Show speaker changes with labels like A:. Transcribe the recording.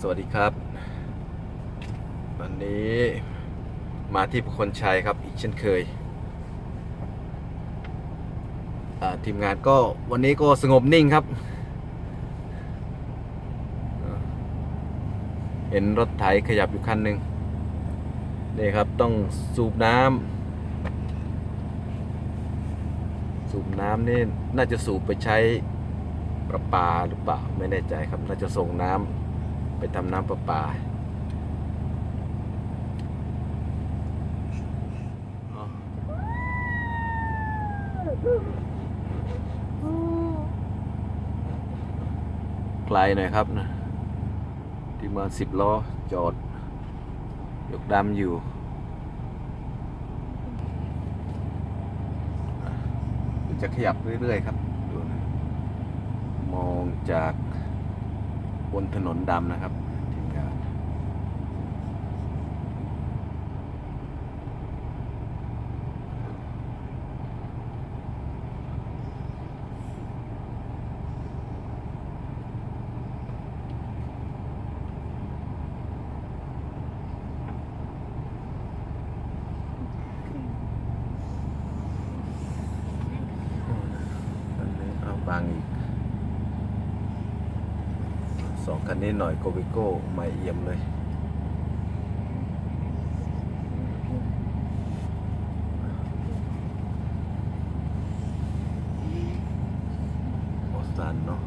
A: สวัสดีครับ วันนี้มาที่ประคนชัยครับอีกเช่นเคย ทีมงานก็วันนี้ก็สงบนิ่งครับ เห็นรถไถขยับอยู่คันหนึ่งนี่ครับต้องสูบน้ำสูบน้ำนี่น่าจะสูบไปใช้ประปาหรือเปล่าไม่แน่ใจครับ น่าจะส่งน้ำ ทำน้ำประปาไกลหน่อยครับนะที่มาสิบล้อจอด ยกดำอยู่จะขยับเรื่อย ๆ ครับ ดูนะ มองจาก บนถนนดำนะครับทีมงานอันนี้เอาบางอีก สองคันนี้หน่อยโกวิโก้ใหม่เอี่ยมเลย โอสตันเนาะ